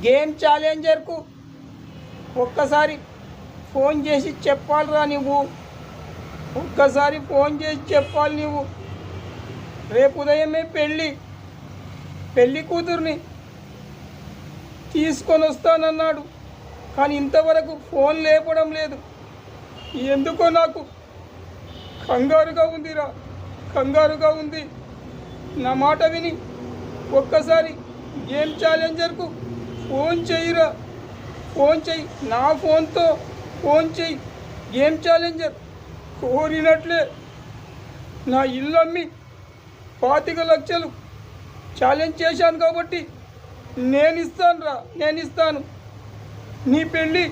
Game ఛాలెంజర్కు ఒక్కసారి phone చేసి చెప్పాలిరా నువ్వు ఒక్కసారి ఫోన్ చేసి చెప్పాలి నువ్వు రేపు ఉదయమే పెళ్ళి. పెళ్ళి కూతుర్ని తీసుకొని వస్తానన్నాడు. కానీ ఇంతవరకు ఫోన్ లేపడం లేదు. ఎందుకో నాకు కంగారుగా ఉందిరా. కంగారుగా ఉంది. నా మాట విని ఒక్కసారి గేమ్ ఛాలెంజర్కు ఫోన్ చెయ్యిరా ఫోన్ చెయ్యి నా ఫోన్తో ఫోన్ చెయ్యి గేమ్ ఛాలెంజర్ కోరినట్లే. నా ఇల్లు అమ్మి పాతిక లక్షలు ఛాలెంజ్ చేశాను కాబట్టి నేను ఇస్తాను రా నేను ఇస్తాను నీ పెళ్ళి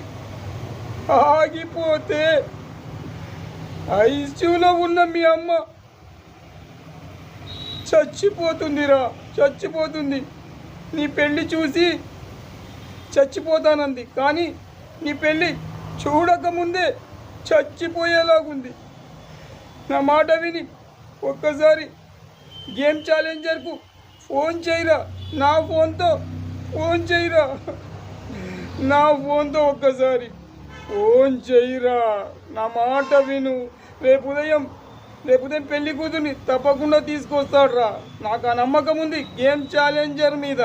ఆగిపోతే ఐసీయూలో ఉన్న మీ అమ్మ చచ్చిపోతుందిరా చచ్చిపోతుంది. నీ పెళ్ళి చూసి చచ్చిపోతానంది. కానీ నీ పెళ్ళి చూడకముందే చచ్చిపోయేలాగుంది. నా మాట విని ఒక్కసారి గేమ్ ఛాలెంజర్కు ఫోన్ చేయరా? నా ఫోన్తో ఫోన్ చేయరా? నా ఫోన్తో ఒక్కసారి ఫోన్ చేయరా? నా మాట విను. రేపు ఉదయం రేపు ఉదయం పెళ్ళి కూతుర్ని తప్పకుండా తీసుకొస్తాడు రా నాకు ఆ నమ్మకం ఉంది గేమ్ ఛాలెంజర్ మీద.